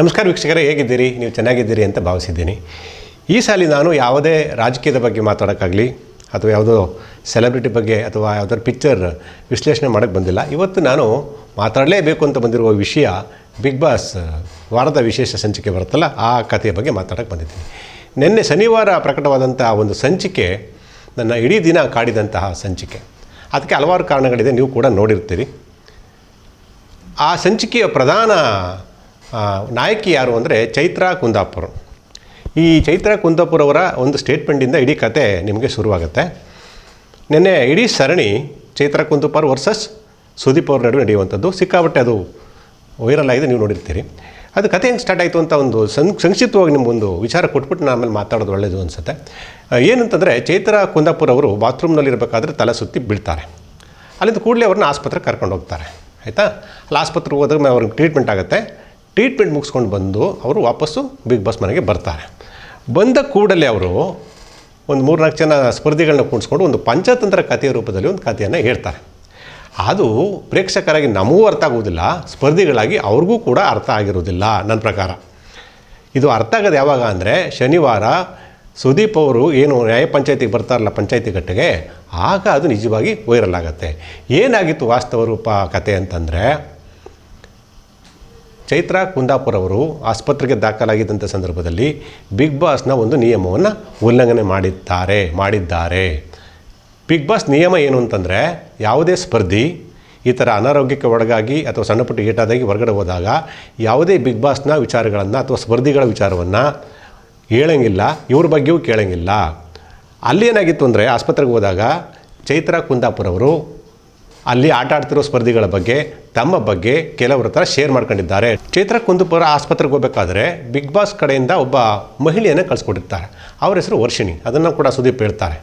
ನಮಸ್ಕಾರ ವೀಕ್ಷಕರೇ, ಹೇಗಿದ್ದೀರಿ? ನೀವು ಚೆನ್ನಾಗಿದ್ದೀರಿ ಅಂತ ಭಾವಿಸಿದ್ದೀನಿ. ಈ ಸಾಲಿ ನಾನು ಯಾವುದೇ ರಾಜಕೀಯದ ಬಗ್ಗೆ ಮಾತಾಡೋಕ್ಕಾಗಲಿ ಅಥವಾ ಯಾವುದೋ ಸೆಲೆಬ್ರಿಟಿ ಬಗ್ಗೆ ಅಥವಾ ಯಾವುದಾದ್ರು ಪಿಕ್ಚರ್ ವಿಶ್ಲೇಷಣೆ ಮಾಡೋಕ್ಕೆ ಬಂದಿಲ್ಲ. ಇವತ್ತು ನಾನು ಮಾತಾಡಲೇಬೇಕು ಅಂತ ಬಂದಿರುವ ವಿಷಯ ಬಿಗ್ ಬಾಸ್ ವಾರದ ವಿಶೇಷ ಸಂಚಿಕೆ ಬರುತ್ತಲ್ಲ, ಆ ಕಥೆಯ ಬಗ್ಗೆ ಮಾತಾಡೋಕ್ಕೆ ಬಂದಿದ್ದೀನಿ. ನಿನ್ನೆ ಶನಿವಾರ ಪ್ರಕಟವಾದಂಥ ಒಂದು ಸಂಚಿಕೆ, ನನ್ನ ಇಡೀ ದಿನ ಕಾಡಿದಂತಹ ಸಂಚಿಕೆ. ಅದಕ್ಕೆ ಹಲವಾರು ಕಾರಣಗಳಿದೆ, ನೀವು ಕೂಡ ನೋಡಿರ್ತೀರಿ. ಆ ಸಂಚಿಕೆಯ ಪ್ರಧಾನ ನಾಯಕಿ ಯಾರು ಅಂದರೆ ಚೈತ್ರ ಕುಂದಾಪುರ್. ಈ ಚೈತ್ರ ಕುಂದಾಪುರ್ ಅವರ ಒಂದು ಸ್ಟೇಟ್ಮೆಂಟಿಂದ ಇಡೀ ಕತೆ ನಿಮಗೆ ಶುರುವಾಗುತ್ತೆ. ನಿನ್ನೆ ಇಡೀ ಸರಣಿ ಚೈತ್ರ ಕುಂದಾಪುರ್ ವರ್ಸಸ್ ಸುದೀಪ್ ಅವ್ರ ನಡುವೆ ನಡೆಯುವಂಥದ್ದು. ಸಿಕ್ಕಾಬಟ್ಟೆ ಅದು ವೈರಲ್ ಆಗಿದೆ, ನೀವು ನೋಡಿರ್ತೀರಿ. ಅದು ಕತೆ ಹೆಂಗೆ ಸ್ಟಾರ್ಟ್ ಆಯಿತು ಅಂತ ಒಂದು ಸಂ, ಸಂಕ್ಷಿಪ್ತವಾಗಿ ನಿಮಗೊಂದು ವಿಚಾರ ಕೊಟ್ಬಿಟ್ಟು ನಾನು ಆಮೇಲೆ ಮಾತಾಡೋದು ಒಳ್ಳೆಯದು ಅನಿಸುತ್ತೆ. ಏನಂತಂದರೆ ಚೈತ್ರ ಕುಂದಾಪುರ್ ಅವರು ಬಾತ್ರೂಮ್ನಲ್ಲಿರಬೇಕಾದ್ರೆ ತಲೆ ಸುತ್ತಿ ಬೀಳ್ತಾರೆ. ಅಲ್ಲಿಂದ ಕೂಡಲೇ ಅವ್ರನ್ನ ಆಸ್ಪತ್ರೆಗೆ ಕರ್ಕೊಂಡು ಹೋಗ್ತಾರೆ. ಆಯಿತಾ? ಅಲ್ಲಿ ಆಸ್ಪತ್ರೆಗೆ ಹೋದಾಗ ಅವ್ರಿಗೆ ಟ್ರೀಟ್ಮೆಂಟ್ ಆಗುತ್ತೆ. ಟ್ರೀಟ್ಮೆಂಟ್ ಮುಗಿಸ್ಕೊಂಡು ಬಂದು ಅವರು ವಾಪಸ್ಸು ಬಿಗ್ ಬಾಸ್ ಮನೆಗೆ ಬರ್ತಾರೆ. ಬಂದ ಕೂಡಲೇ ಅವರು ಒಂದು ಮೂರ್ನಾಲ್ಕು ಜನ ಸ್ಪರ್ಧಿಗಳನ್ನ ಕೂಡಿಸ್ಕೊಂಡು ಒಂದು ಪಂಚತಂತ್ರ ಕಥೆಯ ರೂಪದಲ್ಲಿ ಒಂದು ಕಥೆಯನ್ನು ಹೇಳ್ತಾರೆ. ಅದು ಪ್ರೇಕ್ಷಕರಾಗಿ ನಮಗೂ ಅರ್ಥ ಆಗುವುದಿಲ್ಲ, ಸ್ಪರ್ಧಿಗಳಾಗಿ ಅವ್ರಿಗೂ ಕೂಡ ಅರ್ಥ ಆಗಿರೋದಿಲ್ಲ ನನ್ನ ಪ್ರಕಾರ. ಇದು ಅರ್ಥ ಆಗೋದು ಯಾವಾಗ ಅಂದರೆ ಶನಿವಾರ ಸುದೀಪ್ ಅವರು ಏನು ನ್ಯಾಯ ಪಂಚಾಯತಿಗೆ ಬರ್ತಾರಲ್ಲ ಪಂಚಾಯತಿ ಕಟ್ಟೆಗೆ ಆಗ ಅದು ನಿಜವಾಗಿ ವೈರಲ್ ಆಗುತ್ತೆ. ಏನಾಗಿತ್ತು ವಾಸ್ತವ ರೂಪ ಕತೆ ಅಂತಂದರೆ ಚೈತ್ರ ಕುಂದಾಪುರ್ ಅವರು ಆಸ್ಪತ್ರೆಗೆ ದಾಖಲಾಗಿದ್ದಂಥ ಸಂದರ್ಭದಲ್ಲಿ ಬಿಗ್ ಬಾಸ್ನ ಒಂದು ನಿಯಮವನ್ನು ಉಲ್ಲಂಘನೆ ಮಾಡಿದ್ದಾರೆ ಮಾಡಿದ್ದಾರೆ. ಬಿಗ್ ಬಾಸ್ ನಿಯಮ ಏನು ಅಂತಂದರೆ ಯಾವುದೇ ಸ್ಪರ್ಧಿ, ಈ ಥರ ಅನಾರೋಗ್ಯಕ್ಕೆ ಒಳಗಾಗಿ ಅಥವಾ ಸಣ್ಣಪುಟ್ಟ ಏಟಾದಾಗಿ ಹೊರಗಡೆ ಹೋದಾಗ ಯಾವುದೇ ಬಿಗ್ ಬಾಸ್ನ ವಿಚಾರಗಳನ್ನು ಅಥವಾ ಸ್ಪರ್ಧಿಗಳ ವಿಚಾರವನ್ನು ಹೇಳೋಂಗಿಲ್ಲ, ಇವ್ರ ಬಗ್ಗೆಯೂ ಕೇಳೋಂಗಿಲ್ಲ. ಅಲ್ಲಿ ಏನಾಗಿತ್ತು ಅಂದರೆ ಆಸ್ಪತ್ರೆಗೆ ಹೋದಾಗ ಚೈತ್ರ ಕುಂದಾಪುರ್ ಅವರು ಅಲ್ಲಿ ಆಟ ಆಡ್ತಿರೋ ಸ್ಪರ್ಧಿಗಳ ಬಗ್ಗೆ, ತಮ್ಮ ಬಗ್ಗೆ ಕೆಲವರ ಹತ್ರ ಶೇರ್ ಮಾಡ್ಕೊಂಡಿದ್ದಾರೆ. ಚೈತ್ರ ಕುಂದುಪುರ ಆಸ್ಪತ್ರೆಗೆ ಹೋಗಬೇಕಾದ್ರೆ ಬಿಗ್ ಬಾಸ್ ಕಡೆಯಿಂದ ಒಬ್ಬ ಮಹಿಳೆಯನ್ನು ಕಳಿಸ್ಕೊಟ್ಟಿರ್ತಾರೆ. ಅವ್ರ ಹೆಸರು ವರ್ಷಿಣಿ. ಅದನ್ನು ಕೂಡ ಸುದೀಪ್ ಹೇಳ್ತಾರೆ.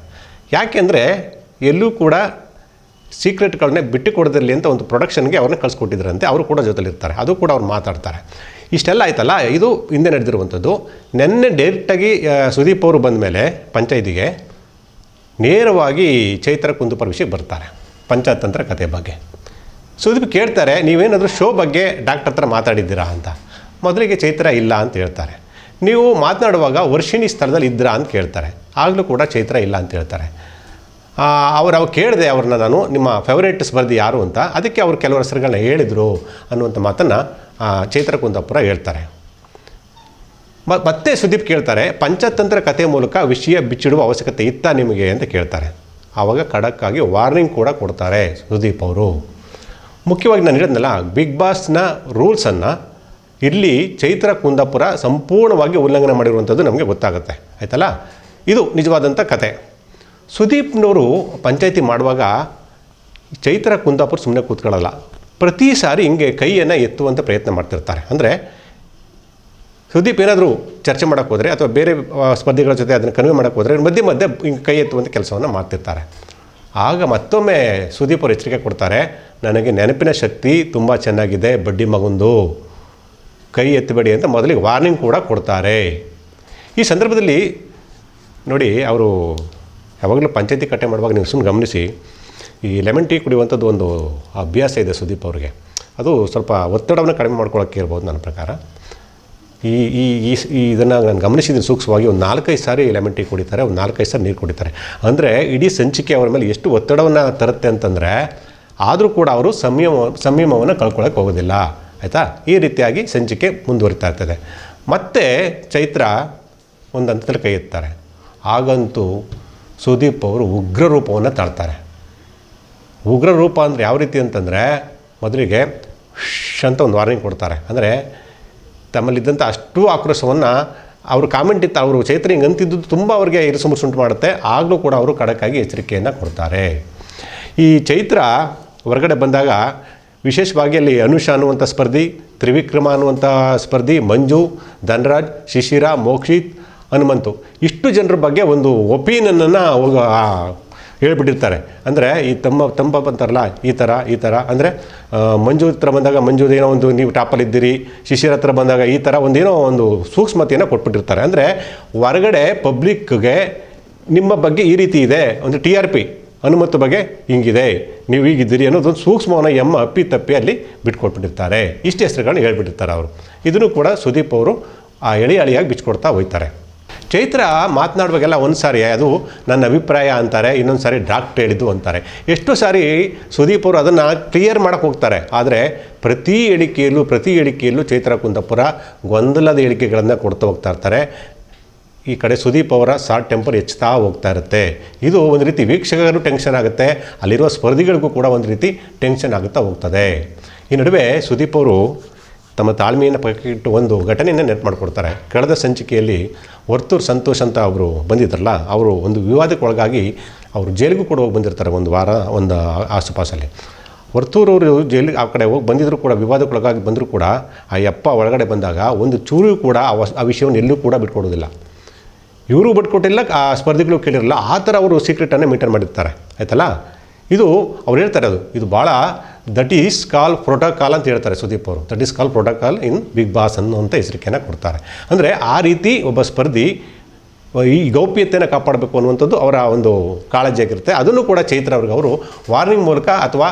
ಯಾಕೆಂದರೆ ಎಲ್ಲೂ ಕೂಡ ಸೀಕ್ರೆಟ್ಗಳನ್ನ ಬಿಟ್ಟು ಕೊಡದಿರಲಿ ಅಂತ ಒಂದು ಪ್ರೊಡಕ್ಷನ್ಗೆ ಅವ್ರನ್ನ ಕಳಿಸ್ಕೊಟ್ಟಿದ್ರಂತೆ. ಅವರು ಕೂಡ ಜೊತೆಲಿರ್ತಾರೆ. ಅದು ಕೂಡ ಅವ್ರು ಮಾತಾಡ್ತಾರೆ. ಇಷ್ಟೆಲ್ಲ ಆಯ್ತಲ್ಲ? ಇದು ಹಿಂದೆ ನಡೆದಿರುವಂಥದ್ದು. ನಿನ್ನೆ ಡೈರೆಕ್ಟಾಗಿ ಸುದೀಪ್ ಅವರು ಬಂದ ಮೇಲೆ ಪಂಚಾಯತಿಗೆ ನೇರವಾಗಿ ಚೈತ್ರ ಕುಂದುಪರ್ ವಿಷಯಕ್ಕೆ ಬರ್ತಾರೆ. ಪಂಚತಂತ್ರ ಕಥೆ ಬಗ್ಗೆ. ಸುದೀಪ್ ಕೇಳ್ತಾರೆ, ನೀವೇನಾದರೂ ಶೋ ಬಗ್ಗೆ ಡಾಕ್ಟರ್ ಹತ್ರ ಮಾತಾಡಿದ್ದೀರಾ ಅಂತ. ಮೊದಲಿಗೆ ಚೈತ್ರ ಇಲ್ಲ ಅಂತ ಹೇಳ್ತಾರೆ. ನೀವು ಮಾತನಾಡುವಾಗ ವರ್ಷಿಣಿ ಸ್ಥಳದಲ್ಲಿ ಇದ್ದೀರಾ ಅಂತ ಕೇಳ್ತಾರೆ. ಆಗಲೂ ಕೂಡ ಚೈತ್ರ ಇಲ್ಲ ಅಂತ ಹೇಳ್ತಾರೆ. ಅವ್ರು ಅವ್ರು ಕೇಳಿದೆ ಅವ್ರನ್ನ ನಾನು, ನಿಮ್ಮ ಫೇವ್ರೇಟ್ ಸ್ಪರ್ಧಿ ಯಾರು ಅಂತ. ಅದಕ್ಕೆ ಅವರು ಕೆಲವು ಹೆಸರುಗಳನ್ನ ಹೇಳಿದರು ಅನ್ನುವಂಥ ಮಾತನ್ನು ಚೈತ್ರ ಕುಂದಾಪುರ ಹೇಳ್ತಾರೆ. ಮತ್ತೆ ಸುದೀಪ್ ಕೇಳ್ತಾರೆ, ಪಂಚತಂತ್ರ ಕಥೆ ಮೂಲಕ ವಿಷಯ ಬಿಚ್ಚಿಡುವ ಅವಶ್ಯಕತೆ ಇತ್ತಾ ನಿಮಗೆ ಅಂತ ಕೇಳ್ತಾರೆ. ಆವಾಗ ಖಡಕ್ಕಾಗಿ ವಾರ್ನಿಂಗ್ ಕೂಡ ಕೊಡ್ತಾರೆ ಸುದೀಪ್ ಅವರು. ಮುಖ್ಯವಾಗಿ ನಾನು ಹೇಳಿದ್ನಲ್ಲ ಬಿಗ್ ಬಾಸ್ನ ರೂಲ್ಸನ್ನು ಇಲ್ಲಿ ಚೈತ್ರ ಕುಂದಾಪುರ ಸಂಪೂರ್ಣವಾಗಿ ಉಲ್ಲಂಘನೆ ಮಾಡಿರುವಂಥದ್ದು ನಮಗೆ ಗೊತ್ತಾಗುತ್ತೆ. ಆಯ್ತಲ್ಲ? ಇದು ನಿಜವಾದಂಥ ಕತೆ. ಸುದೀಪ್ನವರು ಪಂಚಾಯತಿ ಮಾಡುವಾಗ ಚೈತ್ರ ಕುಂದಾಪುರ ಸುಮ್ಮನೆ ಕೂತ್ಕೊಳ್ಳಲ್ಲ. ಪ್ರತಿ ಸಾರಿ ಹಿಂಗೆ ಕೈಯನ್ನು ಎತ್ತುವಂಥ ಪ್ರಯತ್ನ ಮಾಡ್ತಿರ್ತಾರೆ. ಅಂದರೆ ಸುದೀಪ್ ಏನಾದರೂ ಚರ್ಚೆ ಮಾಡೋಕ್ಕೆ ಹೋದರೆ ಅಥವಾ ಬೇರೆ ಸ್ಪರ್ಧಿಗಳ ಜೊತೆ ಅದನ್ನು ಕನ್ವೆ ಮಾಡೋಕ್ಕೆ ಹೋದರೆ ಮಧ್ಯೆ ಮಧ್ಯೆ ಕೈ ಎತ್ತುವಂಥ ಕೆಲಸವನ್ನು ಮಾಡ್ತಿರ್ತಾರೆ. ಆಗ ಮತ್ತೊಮ್ಮೆ ಸುದೀಪ್ ಅವರು ಎಚ್ಚರಿಕೆ ಕೊಡ್ತಾರೆ, ನನಗೆ ನೆನಪಿನ ಶಕ್ತಿ ತುಂಬ ಚೆನ್ನಾಗಿದೆ, ಬಡ್ಡಿ ಮಗುಂದು. ಕೈ ಎತ್ತಬೇಡಿ ಅಂತ ಮೊದಲಿಗೆ ವಾರ್ನಿಂಗ್ ಕೂಡ ಕೊಡ್ತಾರೆ. ಈ ಸಂದರ್ಭದಲ್ಲಿ ನೋಡಿ, ಅವರು ಯಾವಾಗಲೂ ಪಂಚಾಯತಿ ಕಟ್ಟೆ ಮಾಡುವಾಗ ನೀವು ಸುಮ್ಮನೆ ಗಮನಿಸಿ, ಈ ಲೆಮನ್ ಟೀ ಕುಡಿಯುವಂಥದ್ದು ಒಂದು ಅಭ್ಯಾಸ ಇದೆ ಸುದೀಪ್ ಅವ್ರಿಗೆ. ಅದು ಸ್ವಲ್ಪ ಒತ್ತಡವನ್ನು ಕಡಿಮೆ ಮಾಡ್ಕೊಳ್ಳೋಕ್ಕೆ ಇರ್ಬೋದು ನನ್ನ ಪ್ರಕಾರ. ಈ ಈ ಈ ಇದನ್ನು ನಾನು ಗಮನಿಸಿದ್ದೀನಿ ಸೂಕ್ಷ್ಮವಾಗಿ. ಒಂದು ನಾಲ್ಕೈದು ಸಾರಿ ಲೆಮನ್ ಟೀ ಕುಡಿತಾರೆ, ಒಂದು ನಾಲ್ಕೈದು ಸಾರಿ ನೀರು ಕುಡಿತಾರೆ. ಅಂದರೆ ಇಡೀ ಸಂಚಿಕೆ ಅವರ ಮೇಲೆ ಎಷ್ಟು ಒತ್ತಡವನ್ನು ತರುತ್ತೆ ಅಂತಂದರೆ, ಆದರೂ ಕೂಡ ಅವರು ಸಂಯಮ, ಸಂಯಮವನ್ನು ಕಳ್ಕೊಳ್ಳೋಕೆ ಹೋಗೋದಿಲ್ಲ. ಆಯಿತಾ? ಈ ರೀತಿಯಾಗಿ ಸಂಚಿಕೆ ಮುಂದುವರಿತಾ ಇರ್ತದೆ. ಮತ್ತೆ ಚೈತ್ರ ಒಂದು ಹಂತದಲ್ಲಿ ಕೈ ಎತ್ತಾರೆ. ಆಗಂತೂ ಸುದೀಪ್ ಅವರು ಉಗ್ರ ರೂಪವನ್ನು ತಾಳ್ತಾರೆ. ಉಗ್ರ ರೂಪ ಅಂದರೆ ಯಾವ ರೀತಿ ಅಂತಂದರೆ ಮೊದಲಿಗೆ ಶಂತ ಒಂದು ವಾರ್ನಿಂಗ್ ಕೊಡ್ತಾರೆ. ಅಂದರೆ ತಮ್ಮಲ್ಲಿದ್ದಂಥ ಅಷ್ಟು ಆಕ್ರೋಶವನ್ನು ಅವರು ಕಾಮೆಂಟ್ ಇತ್ತು. ಅವರು ಚೈತ್ರ ಹಿಂಗೆ ಅಂತಿದ್ದು ತುಂಬ ಅವರಿಗೆ ಇರಿಸುಮುಸುಂಟು ಮಾಡುತ್ತೆ. ಆಗಲೂ ಕೂಡ ಅವರು ಖಡಕ್ಕಾಗಿ ಎಚ್ಚರಿಕೆಯನ್ನು ಕೊಡ್ತಾರೆ. ಈ ಚೈತ್ರ ಹೊರಗಡೆ ಬಂದಾಗ ವಿಶೇಷವಾಗಿ ಅಲ್ಲಿ ಅನುಷ ಅನ್ನುವಂಥ ಸ್ಪರ್ಧಿ, ತ್ರಿವಿಕ್ರಮ ಅನ್ನುವಂಥ ಸ್ಪರ್ಧಿ, ಮಂಜು, ಧನರಾಜ್, ಶಿಶಿರ, ಮೋಕ್ಷಿತ್, ಹನುಮಂತು. ಇಷ್ಟು ಜನರ ಬಗ್ಗೆ ಒಂದು ಒಪಿನಿಯನನ್ನು ಹೇಳ್ಬಿಟ್ಟಿರ್ತಾರೆ. ಅಂದರೆ ಈ ತಮ್ಮ, ತಂಪ ಅಂತಾರಲ್ಲ ಈ ಥರ ಈ ಥರ ಅಂದರೆ ಮಂಜು ಹತ್ರ ಬಂದಾಗ ಮಂಜು ಏನೋ ಒಂದು ನೀವು ಟಾಪಲ್ಲಿದ್ದೀರಿ ಶಿಷ್ಯರ ಹತ್ರ ಬಂದಾಗ ಈ ಥರ ಒಂದೇನೋ ಒಂದು ಸೂಕ್ಷ್ಮತೆಯನ್ನು ಕೊಟ್ಬಿಟ್ಟಿರ್ತಾರೆ. ಅಂದರೆ ಹೊರಗಡೆ ಪಬ್ಲಿಕ್ಗೆ ನಿಮ್ಮ ಬಗ್ಗೆ ಈ ರೀತಿ ಇದೆ. ಒಂದು ಟಿ ಆರ್ ಪಿ ಅನುಮತಿ ಬಗ್ಗೆ ಹಿಂಗಿದೆ. ನೀವು ಹೀಗಿದ್ದೀರಿ ಅನ್ನೋದೊಂದು ಸೂಕ್ಷ್ಮವನ್ನ ಎಮ್ಮ ಅಪ್ಪಿ ತಪ್ಪಿ ಅಲ್ಲಿ ಬಿಟ್ಕೊಟ್ಬಿಟ್ಟಿರ್ತಾರೆ. ಇಷ್ಟು ಹೆಸರುಗಳನ್ನ ಹೇಳ್ಬಿಟ್ಟಿರ್ತಾರೆ ಅವರು. ಇದನ್ನು ಕೂಡ ಸುದೀಪ್ ಅವರು ಆ ಎಳೆ ಅಳಿಯಾಗಿ ಬಿಚ್ಕೊಡ್ತಾ ಹೋಗ್ತಾರೆ. ಚೈತ್ರ ಮಾತನಾಡುವಾಗೆಲ್ಲ ಒಂದು ಸಾರಿ, ಅದು ನನ್ನ ಅಭಿಪ್ರಾಯ ಅಂತಾರೆ, ಇನ್ನೊಂದು ಸಾರಿ ಡಾಕ್ಟ್ರ್ ಹೇಳಿದ್ದು ಅಂತಾರೆ. ಎಷ್ಟು ಸಾರಿ ಸುದೀಪ್ ಅವರು ಅದನ್ನು ಕ್ಲಿಯರ್ ಮಾಡೋಕ್ಕೆ ಹೋಗ್ತಾರೆ. ಆದರೆ ಪ್ರತಿ ಹೇಳಿಕೆಯಲ್ಲೂ ಪ್ರತಿ ಹೇಳಿಕೆಯಲ್ಲೂ ಚೈತ್ರ ಕುಂದಪುರ ಗೊಂದಲದ ಹೇಳಿಕೆಗಳನ್ನು ಕೊಡ್ತಾ ಹೋಗ್ತಾ ಇರ್ತಾರೆ. ಈ ಕಡೆ ಸುದೀಪ್ ಅವರ ಶಾರ್ಟ್ ಟೆಂಪರ್ ಹೆಚ್ಚುತ್ತಾ ಹೋಗ್ತಾ ಇರುತ್ತೆ. ಇದು ಒಂದು ರೀತಿ ವೀಕ್ಷಕರು ಟೆನ್ಷನ್ ಆಗುತ್ತೆ. ಅಲ್ಲಿರುವ ಸ್ಪರ್ಧಿಗಳಿಗೂ ಕೂಡ ಒಂದು ರೀತಿ ಟೆನ್ಷನ್ ಆಗುತ್ತಾ ಹೋಗ್ತದೆ. ಈ ನಡುವೆ ಸುದೀಪ್ ಅವರು ತಮ್ಮ ತಾಳ್ಮೆಯನ್ನು ಪಕ್ಕಿಟ್ಟು ಒಂದು ಘಟನೆಯನ್ನು ನೆನಪು ಮಾಡಿಕೊಡ್ತಾರೆ. ಕಳೆದ ಸಂಚಿಕೆಯಲ್ಲಿ ವರ್ತೂರ್ ಸಂತೋಷ್ ಅಂತ ಅವರು ಬಂದಿದ್ರಲ್ಲ, ಅವರು ಒಂದು ವಿವಾದಕ್ಕೊಳಗಾಗಿ ಅವರು ಜೈಲಿಗೂ ಕೂಡ ಹೋಗಿ ಬಂದಿರ್ತಾರೆ ಒಂದು ವಾರ, ಒಂದು ಆಸುಪಾಸಲ್ಲಿ. ವರ್ತೂರವರು ಜೈಲಿಗೆ ಆ ಕಡೆ ಹೋಗಿ ಬಂದಿದ್ದರೂ ಕೂಡ ವಿವಾದಕ್ಕೊಳಗಾಗಿ ಬಂದರೂ ಕೂಡ, ಆ ಯಪ್ಪ ಒಳಗಡೆ ಬಂದಾಗ ಒಂದು ಚೂರು ಕೂಡ ಆ ವಸ್- ಆ ವಿಷಯವನ್ನು ಎಲ್ಲೂ ಕೂಡ ಬಿಟ್ಕೊಡೋದಿಲ್ಲ. ಇವರು ಬಿಟ್ಕೊಟ್ಟಿಲ್ಲ, ಆ ಸ್ಪರ್ಧಿಗಳು ಕೇಳಿರಲ್ಲ, ಆ ಥರ ಅವರು ಸೀಕ್ರೆಟನ್ನು ಮೇಂಟೈನ್ ಮಾಡಿರ್ತಾರೆ. ಆಯ್ತಲ್ಲ? ಇದು ಅವ್ರು ಹೇಳ್ತಾರೆ ಅದು, ಇದು ಭಾಳ ದಟ್ ಈಸ್ ಕಾಲ್ ಪ್ರೋಟೋಕಾಲ್ ಅಂತ ಹೇಳ್ತಾರೆ ಸುದೀಪ್ ಅವರು. That is call protocol in Bigg Boss ಅನ್ನುವಂಥ ಹೆಸರಿಕೆಯನ್ನು ಕೊಡ್ತಾರೆ. ಅಂದರೆ ಆ ರೀತಿ ಒಬ್ಬ ಸ್ಪರ್ಧಿ, ಈ ಗೌಪ್ಯತೆಯನ್ನು ಕಾಪಾಡಬೇಕು ಅನ್ನುವಂಥದ್ದು ಅವರ ಒಂದು ಕಾಳಜಿ ಆಗಿರುತ್ತೆ. ಅದನ್ನು ಕೂಡ ಚೈತ್ರ ಅವ್ರಿಗೆ ಅವರು ವಾರ್ನಿಂಗ್ ಮೂಲಕ ಅಥವಾ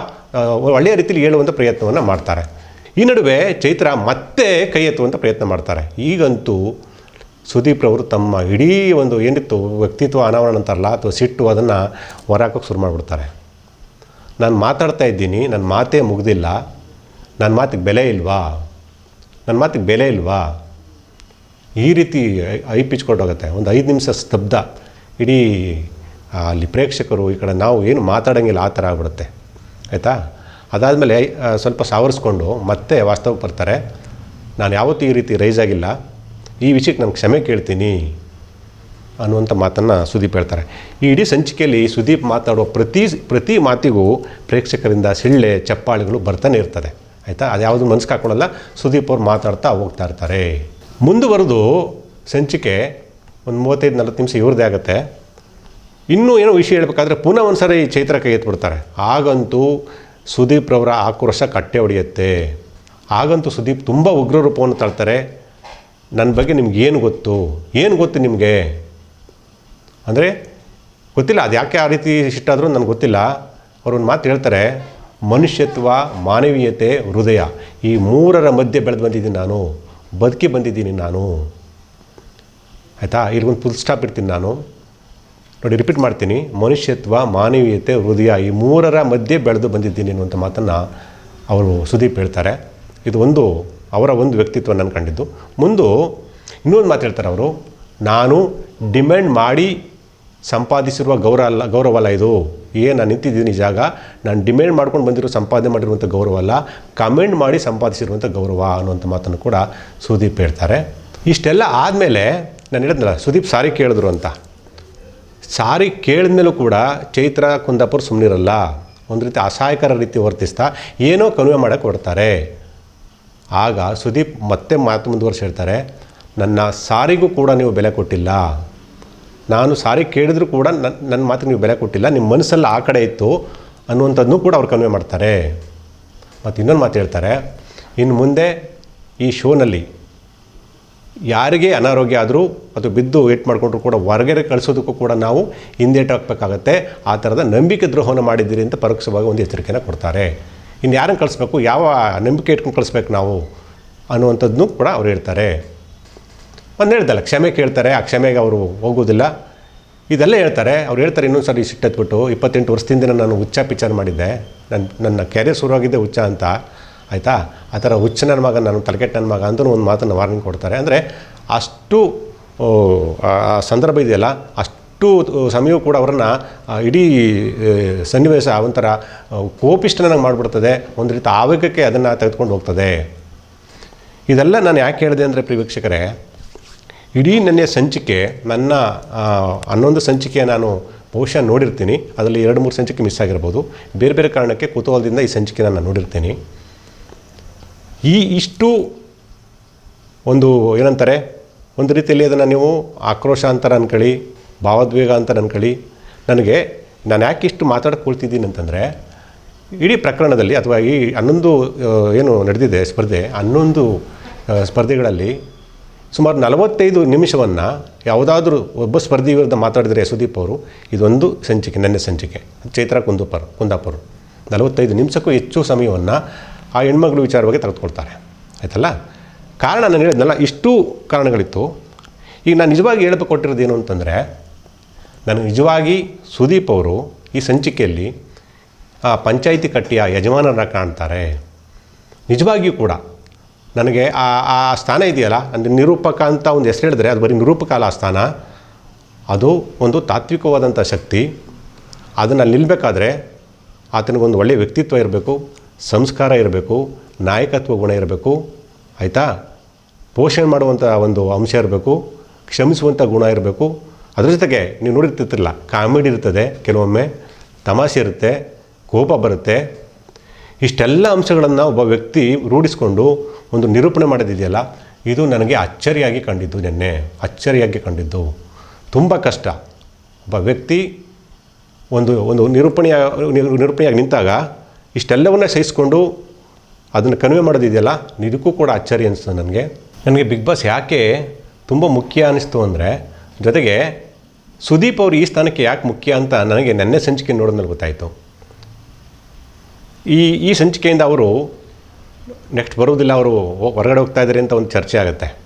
ಒಳ್ಳೆಯ ರೀತಿಯಲ್ಲಿ ಹೇಳುವಂಥ ಪ್ರಯತ್ನವನ್ನು ಮಾಡ್ತಾರೆ. ಈ ನಡುವೆ ಚೈತ್ರ ಮತ್ತೆ ಕೈ ಎತ್ತುವಂಥ ಪ್ರಯತ್ನ ಮಾಡ್ತಾರೆ. ಈಗಂತೂ ಸುದೀಪ್ ರವರು ತಮ್ಮ ಇಡೀ ಒಂದು ಏನಿತ್ತು ವ್ಯಕ್ತಿತ್ವ ಅನಾವರಣ ಅಂತಾರಲ್ಲ, ಅಥವಾ ಸಿಟ್ಟು ಅದನ್ನು ಹೊರಾಕೋಕ್ಕೆ ಶುರು ಮಾಡಿಬಿಡ್ತಾರೆ. ನಾನು ಮಾತಾಡ್ತಾ ಇದ್ದೀನಿ ನನ್ನ ಮಾತೇ ಮುಗ್ದಿಲ್ಲ. ನನ್ನ ಮಾತಿಗೆ ಬೆಲೆ ಇಲ್ವಾ? ನನ್ನ ಮಾತಿಗೆ ಬೆಲೆ ಇಲ್ವಾ? ಈ ರೀತಿ ಐ- ಪಿಚ್ಕೊಟ್ಟೋಗುತ್ತೆ ಪಿಚ್ ಕೊಟ್ಟೋಗುತ್ತೆ ಒಂದು ಐದು ನಿಮಿಷ ಸ್ತಬ್ಧ. ಇಡೀ ಅಲ್ಲಿ ಪ್ರೇಕ್ಷಕರು ಈ ಕಡೆ ನಾವು ಏನು ಮಾತಾಡೋಂಗಿಲ್ಲ, ಆ ಥರ ಆಗ್ಬಿಡುತ್ತೆ. ಆಯಿತಾ? ಅದಾದಮೇಲೆ ಸ್ವಲ್ಪ ಸಾವರಿಸ್ಕೊಂಡು ಮತ್ತೆ ವಾಸ್ತವಕ್ಕೆ ಬರ್ತಾರೆ. ನಾನು ಯಾವತ್ತೂ ಈ ರೀತಿ ರೈಸ್ ಆಗಿಲ್ಲ. ಈ ವಿಷಯಕ್ಕೆ ನಾನು ಕ್ಷಮೆ ಕೇಳ್ತೀನಿ. ಅನ್ನುವಂಥ ಮಾತನ್ನು ಸುದೀಪ್ ಹೇಳ್ತಾರೆ. ಈ ಇಡೀ ಸಂಚಿಕೆಯಲ್ಲಿ ಸುದೀಪ್ ಮಾತಾಡುವ ಪ್ರತಿ ಪ್ರತಿ ಮಾತಿಗೂ ಪ್ರೇಕ್ಷಕರಿಂದ ಸಿಳ್ಳೆ, ಚಪ್ಪಾಳಿಗಳು ಬರ್ತಾನೆ ಇರ್ತದೆ. ಆಯಿತಾ? ಅದು ಯಾವುದು ಹಾಕೊಳ್ಳಲ್ಲ. ಸುದೀಪ್ ಅವ್ರು ಮಾತಾಡ್ತಾ ಹೋಗ್ತಾ ಇರ್ತಾರೆ. ಮುಂದುವರೆದು ಸಂಚಿಕೆ ಒಂದು ಮೂವತ್ತೈದು, ನಲ್ವತ್ತು ನಿಮಿಷ ಇವ್ರದ್ದೇ ಆಗುತ್ತೆ. ಇನ್ನೂ ಏನೋ ವಿಷಯ ಹೇಳಬೇಕಾದ್ರೆ ಪುನಃ ಒಂದು ಸಾರಿ ಚೈತ್ರ ಕೈ ಎತ್ಬಿಡ್ತಾರೆ. ಆಗಂತೂ ಸುದೀಪ್ ರವರ ಆಕ್ರೋಶ ಕಟ್ಟೆ ಹೊಡೆಯುತ್ತೆ. ಆಗಂತೂ ಸುದೀಪ್ ತುಂಬ ಉಗ್ರ ರೂಪವನ್ನು ತಳ್ತಾರೆ. ನನ್ನ ಬಗ್ಗೆ ನಿಮ್ಗೆ ಏನು ಗೊತ್ತು? ಏನು ಗೊತ್ತು ನಿಮಗೆ? ಅಂದರೆ ಗೊತ್ತಿಲ್ಲ, ಅದು ಯಾಕೆ ಆ ರೀತಿ ಸಿಟ್ಟಾದರೂ ನನಗೆ ಗೊತ್ತಿಲ್ಲ. ಅವ್ರು ಒಂದು ಮಾತು ಹೇಳ್ತಾರೆ, ಮನುಷ್ಯತ್ವ ಮಾನವೀಯತೆ ಹೃದಯ. ಈ ಮೂರರ ಮಧ್ಯೆ ಬೆಳೆದು ಬಂದಿದ್ದೀನಿ ನಾನು, ಬದುಕಿ ಬಂದಿದ್ದೀನಿ ನಾನು. ಆಯಿತಾ? ಇಲ್ಲಿಗೊಂದು ಫುಲ್ ಸ್ಟಾಪ್ ಇಡ್ತೀನಿ ನಾನು. ನೋಡಿ ರಿಪೀಟ್ ಮಾಡ್ತೀನಿ. ಮನುಷ್ಯತ್ವ, ಮಾನವೀಯತೆ, ಹೃದಯ, ಈ ಮೂರರ ಮಧ್ಯೆ ಬೆಳೆದು ಬಂದಿದ್ದೀನಿ ಅನ್ನುವಂಥ ಮಾತನ್ನು ಅವರು ಸುದೀಪ್ ಹೇಳ್ತಾರೆ. ಇದು ಒಂದು, ಅವರ ಒಂದು ವ್ಯಕ್ತಿತ್ವ ನಾನು ಕಂಡಿದ್ದು. ಮುಂದೆ ಇನ್ನೊಂದು ಮಾತು ಹೇಳ್ತಾರೆ ಅವರು. ನಾನು ಡಿಮ್ಯಾಂಡ್ ಮಾಡಿ ಸಂಪಾದಿಸಿರುವ ಗೌರವ ಅಲ್ಲ ಗೌರವ ಅಲ್ಲ ಇದು. ಏನು ನಾನು ನಿಂತಿದ್ದೀನಿ ಜಾಗ? ನಾನು ಡಿಮ್ಯಾಂಡ್ ಮಾಡ್ಕೊಂಡು ಬಂದಿರೋ ಸಂಪಾದನೆ ಮಾಡಿರುವಂಥ ಗೌರವ ಅಲ್ಲ ಕಮೆಂಟ್ ಮಾಡಿ ಸಂಪಾದಿಸಿರುವಂಥ ಗೌರವ ಅನ್ನುವಂಥ ಮಾತನ್ನು ಕೂಡ ಸುದೀಪ್ ಹೇಳ್ತಾರೆ. ಇಷ್ಟೆಲ್ಲ ಆದಮೇಲೆ ನಾನು ಹೇಳಿದ್ನಲ್ಲ, ಸುದೀಪ್ ಸಾರಿ ಕೇಳಿದ್ರು ಅಂತ. ಸಾರಿ ಕೇಳಿದ್ಮೇಲೂ ಕೂಡ ಚೈತ್ರ, ಕುಂದಾಪುರ ಸುಮ್ಮನಿರಲ್ಲ ಒಂದು ರೀತಿ ಅಸಹಾಯಕರ ರೀತಿ ವರ್ತಿಸ್ತಾ ಏನೋ ಕನ್ವೆ ಮಾಡೋಕ್ಕೆ ಹೊಡ್ತಾರೆ ಆಗ ಸುದೀಪ್ ಮತ್ತೆ ಮಾತು ಮುಂದುವರ್ಸಿ ಹೇಳ್ತಾರೆ, ನನ್ನ ಸಾರಿಗೂ ಕೂಡ ನೀವು ಬೆಲೆ ಕೊಟ್ಟಿಲ್ಲ. ನಾನು ಸಾರಿ ಕೇಳಿದ್ರು ಕೂಡ ನನ್ನ ನನ್ನ ಮಾತಿಗೆ ನೀವು ಬೆಲೆ ಕೊಟ್ಟಿಲ್ಲ ನಿಮ್ಮ ಮನಸ್ಸಲ್ಲಿ ಆ ಕಡೆ ಇತ್ತು ಅನ್ನುವಂಥದ್ದನ್ನು ಕೂಡ ಅವ್ರು ಕನ್ವೆ ಮಾಡ್ತಾರೆ. ಮತ್ತು ಇನ್ನೊಂದು ಮಾತು ಹೇಳ್ತಾರೆ, ಇನ್ನು ಮುಂದೆ ಈ ಶೋನಲ್ಲಿ ಯಾರಿಗೆ ಅನಾರೋಗ್ಯ ಆದರೂ ಅದು ಬಿದ್ದು ವೇಟ್ ಮಾಡಿಕೊಂಡ್ರು ಕೂಡ ಹೊರಗಡೆ ಕಳಿಸೋದಕ್ಕೂ ಕೂಡ ನಾವು ಹಿಂದೇಟು ಹಾಕಬೇಕಾಗತ್ತೆ ಆ ಥರದ ನಂಬಿಕೆ ದ್ರೋಹವನ್ನು ಮಾಡಿದ್ದೀರಿ ಅಂತ ಪರೋಕ್ಷವಾಗಿ ಒಂದು ಎಚ್ಚರಿಕೆಯನ್ನು ಕೊಡ್ತಾರೆ. ಇನ್ನು ಯಾರನ್ನು ಕಳಿಸ್ಬೇಕು, ಯಾವ ನಂಬಿಕೆ ಇಟ್ಕೊಂಡು ಕಳಿಸ್ಬೇಕು ನಾವು ಅನ್ನುವಂಥದ್ದನ್ನು ಕೂಡ ಅವ್ರು ಹೇಳ್ತಾರೆ. ಒಂದು ಹೇಳ್ದಲ್ಲ ಕ್ಷಮೆ ಕೇಳ್ತಾರೆ, ಆ ಕ್ಷಮೆಗೆ ಅವರು ಹೋಗೋದಿಲ್ಲ. ಇದೆಲ್ಲ ಹೇಳ್ತಾರೆ. ಅವ್ರು ಹೇಳ್ತಾರೆ, ಇನ್ನೊಂದು ಸರಿ ಸಿಟ್ಟೆತ್ಬಿಟ್ಟು ಇಪ್ಪತ್ತೆಂಟು ವರ್ಷದಿಂದ ನಾನು ಹುಚ್ಚ ಪಿಕ್ಚರ್ ಮಾಡಿದ್ದೆ. ನನ್ನ ನನ್ನ ಕೆರೆ ಶುರುವಾಗಿದ್ದೆ ಹುಚ್ಚ ಅಂತ. ಆಯಿತಾ? ಆ ಥರ ಹುಚ್ಚ ಮಗ ನಾನು ತಲೆಕೆಟ್ಟ ನನ್ನ ಮಗ ಅಂತಲೂ ಒಂದು ಮಾತನ್ನು ವಾರ್ನಿಂಗ್ ಕೊಡ್ತಾರೆ. ಅಂದರೆ ಅಷ್ಟು ಆ ಸಂದರ್ಭ ಇದೆಯಲ್ಲ, ಅಷ್ಟು ಸಮಯವೂ ಕೂಡ ಅವರನ್ನು ಇಡೀ ಸನ್ನಿವೇಶ ಒಂಥರ ಕೋಪಿಷ್ಟ ಕೋಪಿಷ್ಟನಾಗಿ ಮಾಡಿಬಿಡ್ತದೆ. ಒಂದು ರೀತಿ ಆವೇಗಕ್ಕೆ ಅದನ್ನು ತೆಗೆದುಕೊಂಡು ಹೋಗ್ತದೆ. ಇದೆಲ್ಲ ನಾನು ಯಾಕೆ ಹೇಳಿದೆ ಅಂದರೆ ಪ್ರಿಯ ವೀಕ್ಷಕರೇ ಇಡೀ ನನ್ನ ಸಂಚಿಕೆ, ನನ್ನ ಹನ್ನೊಂದು ಸಂಚಿಕೆ ನಾನು ಬಹುಶಃ ನೋಡಿರ್ತೀನಿ. ಅದರಲ್ಲಿ ಎರಡು ಮೂರು ಸಂಚಿಕೆ ಮಿಸ್ ಆಗಿರ್ಬೋದು. ಬೇರೆ ಬೇರೆ ಕಾರಣಕ್ಕೆ ಕುತೂಹಲದಿಂದ ಈ ಸಂಚಿಕೆ ನಾನು ನೋಡಿರ್ತೀನಿ. ಈ ಇಷ್ಟು ಒಂದು ಏನಂತಾರೆ, ಒಂದು ರೀತಿಯಲ್ಲಿ ಅದನ್ನು ನೀವು ಆಕ್ರೋಶ ಅಂತಾರೆ ಅನ್ಕೊಳ್ಳಿ ಭಾವೋದ್ವೇಗ ಅಂತ ಅನ್ಕೊಳ್ಳಿ. ನನಗೆ, ನಾನು ಯಾಕೆ ಇಷ್ಟು ಮಾತಾಡ್ಕೊಳ್ತಿದ್ದೀನಿ ಅಂತಂದರೆ, ಇಡೀ ಪ್ರಕರಣದಲ್ಲಿ ಅಥವಾ ಈ ಹನ್ನೊಂದು ಏನು ನಡೆದಿದೆ ಸ್ಪರ್ಧೆ, ಹನ್ನೊಂದು ಸ್ಪರ್ಧೆಗಳಲ್ಲಿ ಸುಮಾರು ನಲವತ್ತೈದು ನಿಮಿಷವನ್ನು ಯಾವುದಾದ್ರೂ ಒಬ್ಬ ಸ್ಪರ್ಧಿ ವಿರುದ್ಧ ಮಾತಾಡಿದರೆ ಸುದೀಪ್ ಅವರು, ಇದೊಂದು ಸಂಚಿಕೆ, ನನ್ನ ಸಂಚಿಕೆ. ಚೈತ್ರ ಕುಂದಪ್ಪರು ಕುಂದಾಪುರ. ನಲವತ್ತೈದು ನಿಮಿಷಕ್ಕೂ ಹೆಚ್ಚು ಸಮಯವನ್ನು ಆ ಹೆಣ್ಮಗಳು ವಿಚಾರವಾಗಿ ತೆಗೆದುಕೊಳ್ತಾರೆ. ಆಯ್ತಲ್ಲ? ಕಾರಣ ನಾನು ಹೇಳಿದ್ನಲ್ಲ, ಇಷ್ಟು ಕಾರಣಗಳಿತ್ತು. ಈಗ ನಾನು ನಿಜವಾಗಿ ಹೇಳಬೇಕು ಏನು ಅಂತಂದರೆ ನಾನು ನಿಜವಾಗಿ ಸುದೀಪ್ ಅವರು ಈ ಸಂಚಿಕೆಯಲ್ಲಿ ಆ ಪಂಚಾಯಿತಿ ಕಟ್ಟಿಯ ಯಜಮಾನರನ್ನ ಕಾಣ್ತಾರೆ. ನಿಜವಾಗಿಯೂ ಕೂಡ. ನನಗೆ ಆ ಆ ಸ್ಥಾನ ಇದೆಯಲ್ಲ, ಅಂದರೆ ನಿರೂಪಕ ಅಂತ ಒಂದು ಹೆಸರು ಹೇಳಿದ್ರೆ ಅದು ಬರೀ ನಿರೂಪಕ ಅಲ್ಲ ಸ್ಥಾನ. ಅದು ಒಂದು ತಾತ್ವಿಕವಾದಂಥ ಶಕ್ತಿ. ಅದನ್ನು ನಿಲ್ಲಬೇಕಾದ್ರೆ ಆತನಿಗೊಂದು ಒಳ್ಳೆಯ ವ್ಯಕ್ತಿತ್ವ ಇರಬೇಕು, ಸಂಸ್ಕಾರ ಇರಬೇಕು, ನಾಯಕತ್ವ ಗುಣ ಇರಬೇಕು, ಆಯಿತಾ? ಪೋಷಣೆ ಮಾಡುವಂಥ ಒಂದು ಅಂಶ ಇರಬೇಕು, ಕ್ಷಮಿಸುವಂಥ ಗುಣ ಇರಬೇಕು. ಅದ್ರ ಜೊತೆಗೆ ನೀವು ನೋಡಿರ್ತಿರ್ತಿರಲ್ಲ, ಕಾಮಿಡಿ ಇರ್ತದೆ, ಕೆಲವೊಮ್ಮೆ ತಮಾಷೆ ಇರುತ್ತೆ, ಕೋಪ ಬರುತ್ತೆ ಇಷ್ಟೆಲ್ಲ ಅಂಶಗಳನ್ನು ಒಬ್ಬ ವ್ಯಕ್ತಿ ರೂಢಿಸಿಕೊಂಡು ಒಂದು ನಿರೂಪಣೆ ಮಾಡೋದಿದೆಯಲ್ಲ, ಇದು ನನಗೆ ಅಚ್ಚರಿಯಾಗಿ ಕಂಡಿದ್ದು ನಿನ್ನೆ, ಅಚ್ಚರಿಯಾಗಿ ಕಂಡಿದ್ದು. ತುಂಬ ಕಷ್ಟ. ಒಬ್ಬ ವ್ಯಕ್ತಿ ಒಂದು ಒಂದು ನಿರೂಪಣೆಯ ನಿರು- ನಿರೂಪಣೆಯಾಗಿ ನಿಂತಾಗ ಇಷ್ಟೆಲ್ಲವನ್ನ ಸಹಿಸಿಕೊಂಡು ಅದನ್ನು ಕನ್ವೆ ಮಾಡೋದಿದೆಯಲ್ಲ ಇದಕ್ಕೂ ಕೂಡ ಅಚ್ಚರಿ ಅನಿಸ್ತು ನನಗೆ. ನನಗೆ ಬಿಗ್ ಬಾಸ್ ಯಾಕೆ ತುಂಬ ಮುಖ್ಯ ಅನ್ನಿಸ್ತು ಅಂದರೆ, ಜೊತೆಗೆ ಸುದೀಪ್ ಅವರು ಈ ಸ್ಥಾನಕ್ಕೆ ಯಾಕೆ ಮುಖ್ಯ ಅಂತ ನನಗೆ ನೆನ್ನೆ ಸಂಚಿಕೆ ನೋಡಿದ್ಮೇಲೆ ಗೊತ್ತಾಯಿತು. ಈ ಈ ಸಂಚಿಕೆಯಿಂದ ಅವರು ನೆಕ್ಸ್ಟ್ ಬರೋದಿಲ್ಲ ಅವರು ಹೊರಗಡೆ ಹೋಗ್ತಾ ಇದ್ದಾರೆ ಅಂತ ಒಂದು ಚರ್ಚೆ ಆಗುತ್ತೆ.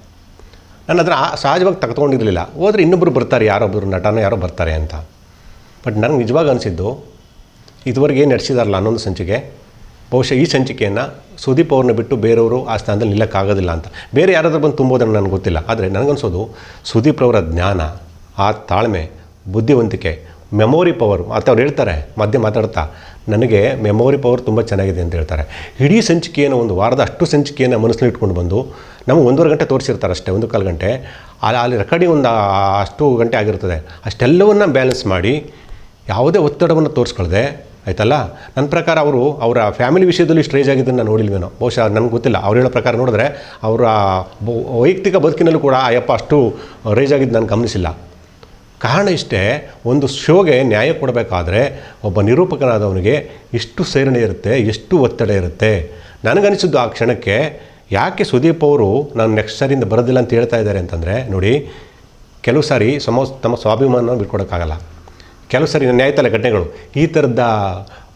ನಾನು ಅದರ ಸಹಜವಾಗಿ ತಗೊಂಡಿರಲಿಲ್ಲ ಹೋದರೆ ಇನ್ನೊಬ್ಬರು ಬರ್ತಾರೆ ಯಾರೊಬ್ಬರು ನಟನೋ, ಯಾರೋ ಬರ್ತಾರೆ ಅಂತ. ಬಟ್ ನನಗೆ ನಿಜವಾಗಿ ಅನಿಸಿದ್ದು, ಇದುವರೆಗೆ ಏನು ನಡೆಸಿದಾರಲ್ಲ ಅನ್ನೊಂದು ಸಂಚಿಕೆ. ಬಹುಶಃ ಈ ಸಂಚಿಕೆಯನ್ನು ಸುದೀಪ್ ಅವ್ರನ್ನ ಬಿಟ್ಟು ಬೇರೆಯವರು ಆ ಸ್ಥಾನದಲ್ಲಿ ನಿಲ್ಲಕ್ಕಾಗೋದಿಲ್ಲ ಅಂತ. ಬೇರೆ ಯಾರಾದರೂ ಬಂದು ತುಂಬೋದನ್ನು ನನಗೆ ಗೊತ್ತಿಲ್ಲ. ಆದರೆ ನನಗನ್ಸೋದು, ಸುದೀಪ್ ಅವರ ಜ್ಞಾನ, ಆ ತಾಳ್ಮೆ, ಬುದ್ಧಿವಂತಿಕೆ ಮೆಮೊರಿ ಪವರ್ ಅಂತ ಅವ್ರು ಹೇಳ್ತಾರೆ, ಮಧ್ಯೆ ಮಾತಾಡ್ತಾ ನನಗೆ ಮೆಮೊರಿ ಪವರ್ ತುಂಬ ಚೆನ್ನಾಗಿದೆ ಅಂತ ಹೇಳ್ತಾರೆ. ಇಡೀ ಸಂಚಿಕೆಯನ್ನು ಒಂದು ವಾರದ ಅಷ್ಟು ಸಂಚಿಕೆಯನ್ನು ಮನಸ್ಸಲ್ಲಿ ಇಟ್ಕೊಂಡು ಬಂದು ನಮಗೆ ಒಂದೂವರೆ ಗಂಟೆ ತೋರಿಸಿರ್ತಾರೆ ಅಷ್ಟೇ, ಒಂದು ಕಾಲು ಗಂಟೆ. ಅಲ್ಲಿ ಅಲ್ಲಿ ರೆಕಾರ್ಡಿಂಗ್ ಒಂದು ಅಷ್ಟು ಗಂಟೆ ಆಗಿರ್ತದೆ. ಅಷ್ಟೆಲ್ಲವನ್ನು ಬ್ಯಾಲೆನ್ಸ್ ಮಾಡಿ ಯಾವುದೇ ಒತ್ತಡವನ್ನು ತೋರಿಸ್ಕೊಳ್ಳದೆ ಆಯ್ತಲ್ಲ? ನನ್ನ ಪ್ರಕಾರ ಅವರು ಅವರ ಫ್ಯಾಮಿಲಿ ವಿಷಯದಲ್ಲಿ ಸ್ಟ್ರೇಜ್ ಆಗಿದ್ದನ್ನು ನಾನು ನೋಡಿಲ್ವೇನೋ? ಬಹುಶಃ ನನಗೆ ಗೊತ್ತಿಲ್ಲ. ಅವ್ರು ಹೇಳೋ ಪ್ರಕಾರ ನೋಡಿದ್ರೆ ಅವರ ವೈಯಕ್ತಿಕ ಬದುಕಿನಲ್ಲೂ ಕೂಡ, ಅಯ್ಯಪ್ಪ, ಅಷ್ಟು ರೇಜ್ ಆಗಿದ್ದು ನಾನು ಗಮನಿಸಿಲ್ಲ. ಕಾರಣ ಇಷ್ಟೇ, ಒಂದು ಶೋಗೆ ನ್ಯಾಯ ಕೊಡಬೇಕಾದ್ರೆ ಒಬ್ಬ ನಿರೂಪಕನಾದವನಿಗೆ ಎಷ್ಟು ಸೇರಣೆ ಇರುತ್ತೆ, ಎಷ್ಟು ಒತ್ತಡ ಇರುತ್ತೆ. ನನಗನಿಸಿದ್ದು ಆ ಕ್ಷಣಕ್ಕೆ ಯಾಕೆ ಸುದೀಪ್ ಅವರು ನಾನು ನೆಕ್ಸ್ಟ್ ಸರಿಯಿಂದ ಬರೋದಿಲ್ಲ ಅಂತ ಹೇಳ್ತಾ ಇದ್ದಾರೆ ಅಂತಂದರೆ, ನೋಡಿ, ಕೆಲವು ಸಾರಿ ಸಮ, ತಮ್ಮ ಸ್ವಾಭಿಮಾನ ಬಿಟ್ಕೊಡೋಕ್ಕಾಗಲ್ಲ. ಕೆಲವು ಸಾರಿ ನ್ಯಾಯತಲ ಘಟನೆಗಳು, ಈ ಥರದ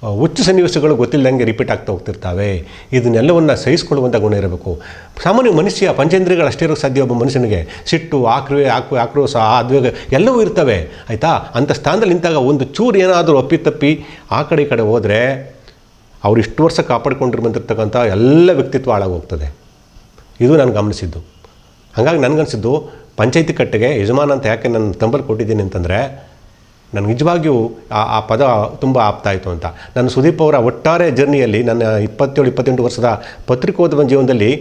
ಹುಚ್ಚು ಸನ್ನಿವೇಶಗಳು ಗೊತ್ತಿಲ್ಲದಂಗೆ ರಿಪೀಟ್ ಆಗ್ತಾ ಹೋಗ್ತಿರ್ತಾವೆ. ಇದನ್ನೆಲ್ಲವನ್ನು ಸಹಿಸಿಕೊಳ್ಳುವಂಥ ಗುಣ ಇರಬೇಕು. ಸಾಮಾನ್ಯ ಮನುಷ್ಯ, ಪಂಚೇಂದ್ರಿಯಗಳು ಅಷ್ಟೇ ಇರೋಕ್ಕೆ ಸಾಧ್ಯ ಒಬ್ಬ ಮನುಷ್ಯನಿಗೆ. ಸಿಟ್ಟು ಆಕ್ರವೆ ಆಕ್ರೋ ಆಕ್ರೋಶ ಆದ್ವೇಗ ಎಲ್ಲವೂ ಇರ್ತವೆ. ಆಯಿತಾ? ಅಂಥ ಸ್ಥಾನದಲ್ಲಿ ನಿಂತಾಗ ಒಂದು ಚೂರು ಏನಾದರೂ ಅಪ್ಪಿತಪ್ಪಿ ಆ ಕಡೆ ಈ ಕಡೆ ಹೋದರೆ ಅವ್ರು ಇಷ್ಟು ವರ್ಷ ಕಾಪಾಡಿಕೊಂಡಿರು ಬಂದಿರ್ತಕ್ಕಂಥ ಎಲ್ಲ ವ್ಯಕ್ತಿತ್ವ ಹಾಳಾಗೋಗ್ತದೆ. ಇದು ನಾನು ಗಮನಿಸಿದ್ದು. ಹಾಗಾಗಿ ನನಗನ್ಸಿದ್ದು, ಪಂಚಾಯತಿ ಕಟ್ಟೆಗೆ ಯಜಮಾನ ಅಂತ ಯಾಕೆ ನಾನು ತಂಬಲ್ ಕೊಟ್ಟಿದ್ದೀನಿ ಅಂತಂದರೆ ನನಗೆ ನಿಜವಾಗಿಯೂ ಆ ಆ ಪದ ತುಂಬ ಆಪ್ತಾಯಿತು ಅಂತ. ನಾನು ಸುದೀಪ್ ಅವರ ಒಟ್ಟಾರೆ ಜರ್ನಿಯಲ್ಲಿ ನನ್ನ ಇಪ್ಪತ್ತೇಳು, ಇಪ್ಪತ್ತೆಂಟು ವರ್ಷದ ಪತ್ರಿಕೋದ್ಯಮ ಜೀವನದಲ್ಲಿ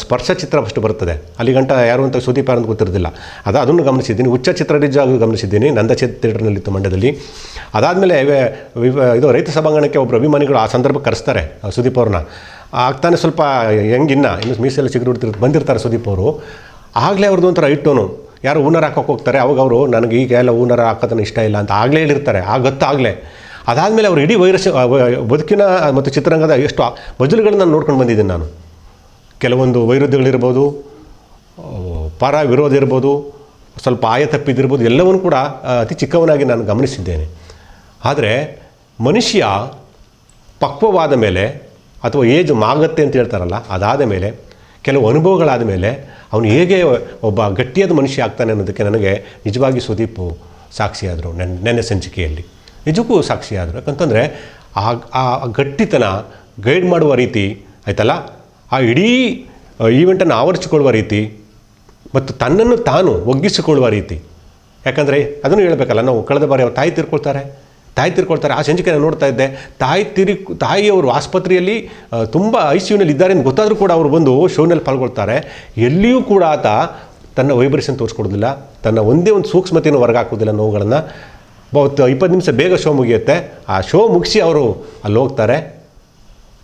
ಸ್ಪರ್ಶ ಚಿತ್ರ ಫಸ್ಟ್ ಬರ್ತದೆ ಅಲ್ಲಿ ಗಂಟ ಯಾರು ಅಂತ ಸುದೀಪ್ ಅಂತ ಗೊತ್ತಿರೋದಿಲ್ಲ. ಅದು ಅದನ್ನು ಗಮನಿಸಿದ್ದೀನಿ. ಉಚ್ಚ ಚಿತ್ರ ನಿಜವಾಗಿ ಗಮನಿಸಿದ್ದೀನಿ. ನಂದ ಥಿಯೇಟರ್ನಲ್ಲಿತ್ತು ಮಂಡ್ಯದಲ್ಲಿ. ಅದಾದಮೇಲೆ ಇದು ರೈತ ಸಭಾಂಗಣಕ್ಕೆ ಒಬ್ಬರು ಅಭಿಮಾನಿಗಳು ಆ ಸಂದರ್ಭ ಕರೆಸ್ತಾರೆ ಸುದೀಪ್ ಅವ್ರನ್ನ. ಆಗ್ತಾನೆ ಸ್ವಲ್ಪ ಹೆಂಗಿನ್ನ ಇನ್ನು ಮೀಸೆಲ್ಲ ಚಿಗುರು ಬಂದಿರ್ತಾರೆ ಸುದೀಪ್ ಅವರು. ಆಗಲೇ ಅವ್ರದ್ದು ಒಂಥರ ಇಟ್ಟೋನು ಯಾರು ಓನರ್ ಹಾಕೋಕೆ ಹೋಗ್ತಾರೆ, ಅವಾಗ ಅವರು ನನಗೆ ಈಗ ಎಲ್ಲ ಓನರ್ ಹಾಕೋದನ್ನು ಇಷ್ಟ ಇಲ್ಲ ಅಂತ ಆಗಲೇ ಹೇಳಿರ್ತಾರೆ. ಆ ಗೊತ್ತಾಗಲೇ ಅದಾದಮೇಲೆ ಅವರು ಇಡೀ ವೈರಸ್ ಬದುಕಿನ ಮತ್ತು ಚಿತ್ರರಂಗದ ಎಷ್ಟು ಬಜಲುಗಳನ್ನ ನೋಡ್ಕೊಂಡು ಬಂದಿದ್ದೀನಿ ನಾನು. ಕೆಲವೊಂದು ವೈರುದ್ಧಗಳಿರ್ಬೋದು ಪರ ವಿರೋಧ ಇರ್ಬೋದು, ಸ್ವಲ್ಪ ಆಯ ತಪ್ಪಿದಿರ್ಬೋದು ಎಲ್ಲವನ್ನೂ ಕೂಡ ಅತಿ ಚಿಕ್ಕವನಾಗಿ ನಾನು ಗಮನಿಸಿದ್ದೇನೆ. ಆದರೆ ಮನುಷ್ಯ ಪಕ್ವವಾದ ಮೇಲೆ ಅಥವಾ ಏಜ್ ಮಾಗತ್ತೆ ಅಂತ ಹೇಳ್ತಾರಲ್ಲ, ಅದಾದ ಮೇಲೆ ಕೆಲವು ಅನುಭವಗಳಾದ ಮೇಲೆ ಅವನು ಹೇಗೆ ಒಬ್ಬ ಗಟ್ಟಿಯಾದ ಮನುಷ್ಯ ಆಗ್ತಾನೆ ಅನ್ನೋದಕ್ಕೆ ನನಗೆ ನಿಜವಾಗಿ ಸುದೀಪ್ ಸಾಕ್ಷಿಯಾದರು ನನ್ನ ನೆನ್ನೆ ಸಂಚಿಕೆಯಲ್ಲಿ. ನಿಜಕ್ಕೂ ಸಾಕ್ಷಿಯಾದರು. ಯಾಕಂತಂದರೆ ಆ ಆ ಗಟ್ಟಿತನ ಗೈಡ್ ಮಾಡುವ ರೀತಿ, ಆಯ್ತಲ್ಲ? ಆ ಇಡೀ ಈವೆಂಟನ್ನು ಆವರಿಸಿಕೊಳ್ಳುವ ರೀತಿ ಮತ್ತು ತನ್ನನ್ನು ತಾನು ಒಗ್ಗಿಸಿಕೊಳ್ಳುವ ರೀತಿ. ಯಾಕಂದರೆ ಅದನ್ನು ಹೇಳಬೇಕಲ್ಲ, ನಾವು ಕಳೆದ ಬಾರಿ ಅವ್ರ ತಾಯಿ ತೀರ್ಕೊಳ್ತಾರೆ. ತಾಯಿ ತೀರ್ಕೊಳ್ತಾರೆ. ಆ ಸಂಚಿಕೆ ನಾನು ನೋಡ್ತಾ ಇದ್ದೆ. ತಾಯಿ ತಿರು, ತಾಯಿಯವರು ಆಸ್ಪತ್ರೆಯಲ್ಲಿ ತುಂಬ ಐ ಸಿ ಯುನಲ್ಲಿ ಇದ್ದಾರೆ ಅಂತ ಗೊತ್ತಾದರೂ ಕೂಡ ಅವರು ಬಂದು ಶೋನಲ್ಲಿ ಪಾಲ್ಗೊಳ್ತಾರೆ. ಎಲ್ಲಿಯೂ ಕೂಡ ಆತ ತನ್ನ ವೈಬ್ರೇಷನ್ ತೋರಿಸ್ಕೊಡೋದಿಲ್ಲ. ತನ್ನ ಒಂದೇ ಒಂದು ಸೂಕ್ಷ್ಮತೆಯನ್ನು ಹೊರಗಾಕೋದಿಲ್ಲ ನೋವುಗಳನ್ನು. ಬಹುತ್ ಇಪ್ಪತ್ತು ನಿಮಿಷ ಬೇಗ ಶೋ ಮುಗಿಯುತ್ತೆ. ಆ ಶೋ ಮುಗಿಸಿ ಅವರು ಅಲ್ಲಿ ಹೋಗ್ತಾರೆ.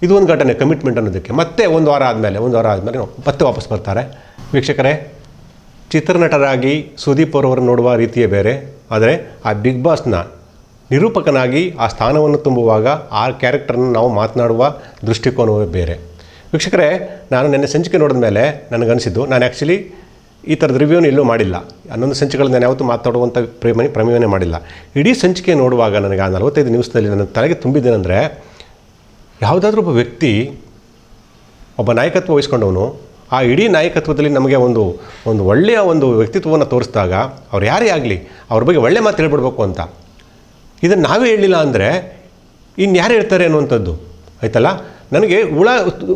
ಇದು ಒಂದು ಘಟನೆ ಕಮಿಟ್ಮೆಂಟ್ ಅನ್ನೋದಕ್ಕೆ. ಮತ್ತೆ ಒಂದು ವಾರ ಆದಮೇಲೆ, ಒಂದು ವಾರ ಆದಮೇಲೆ ಮತ್ತೆ ವಾಪಸ್ ಬರ್ತಾರೆ. ವೀಕ್ಷಕರೇ, ಚಿತ್ರನಟರಾಗಿ ಸುದೀಪ್ ಅವರವರು ನೋಡುವ ರೀತಿಯೇ ಬೇರೆ. ಆದರೆ ಆ ಬಿಗ್ ಬಾಸ್ನ ನಿರೂಪಕನಾಗಿ ಆ ಸ್ಥಾನವನ್ನು ತುಂಬುವಾಗ ಆ ಕ್ಯಾರೆಕ್ಟರ್ನ ನಾವು ಮಾತನಾಡುವ ದೃಷ್ಟಿಕೋನವೇ ಬೇರೆ. ವೀಕ್ಷಕರೇ, ನಾನು ನಿನ್ನೆ ಸಂಚಿಕೆ ನೋಡಿದ ಮೇಲೆ ನನಗನ್ಸಿದ್ದು, ನಾನು ಆ್ಯಕ್ಚುಲಿ ಈ ಥರದ ರಿವ್ಯೂನ ಎಲ್ಲೂ ಮಾಡಿಲ್ಲ. ಹನ್ನೊಂದು ಸಂಚಿಕೆಗಳು ನಾನು ಯಾವತ್ತೂ ಮಾತಾಡುವಂಥ ಪ್ರೇಮ ಪ್ರಮೇಯನೇ ಮಾಡಿಲ್ಲ. ಇಡೀ ಸಂಚಿಕೆ ನೋಡುವಾಗ ನನಗೆ ಆ ನಲವತ್ತೈದು ನಿಮಿಷದಲ್ಲಿ ನನ್ನ ತಲೆಗೆ ತುಂಬಿದ್ದೇನೆಂದರೆ, ಯಾವುದಾದ್ರೂ ಒಬ್ಬ ವ್ಯಕ್ತಿ, ಒಬ್ಬ ನಾಯಕತ್ವ ವಹಿಸ್ಕೊಂಡವನು, ಆ ಇಡೀ ನಾಯಕತ್ವದಲ್ಲಿ ನಮಗೆ ಒಂದು ಒಂದು ಒಳ್ಳೆಯ ಒಂದು ವ್ಯಕ್ತಿತ್ವವನ್ನು ತೋರಿಸಿದಾಗ, ಅವ್ರು ಯಾರೇ ಆಗಲಿ, ಅವ್ರ ಬಗ್ಗೆ ಒಳ್ಳೆ ಮಾತು ಹೇಳ್ಬಿಡ್ಬೇಕು ಅಂತ. ಇದನ್ನು ನಾವೇ ಹೇಳಲಿಲ್ಲ ಅಂದರೆ ಇನ್ನು ಯಾರು ಹೇಳ್ತಾರೆ ಅನ್ನುವಂಥದ್ದು, ಆಯ್ತಲ್ಲ? ನನಗೆ ಹುಳ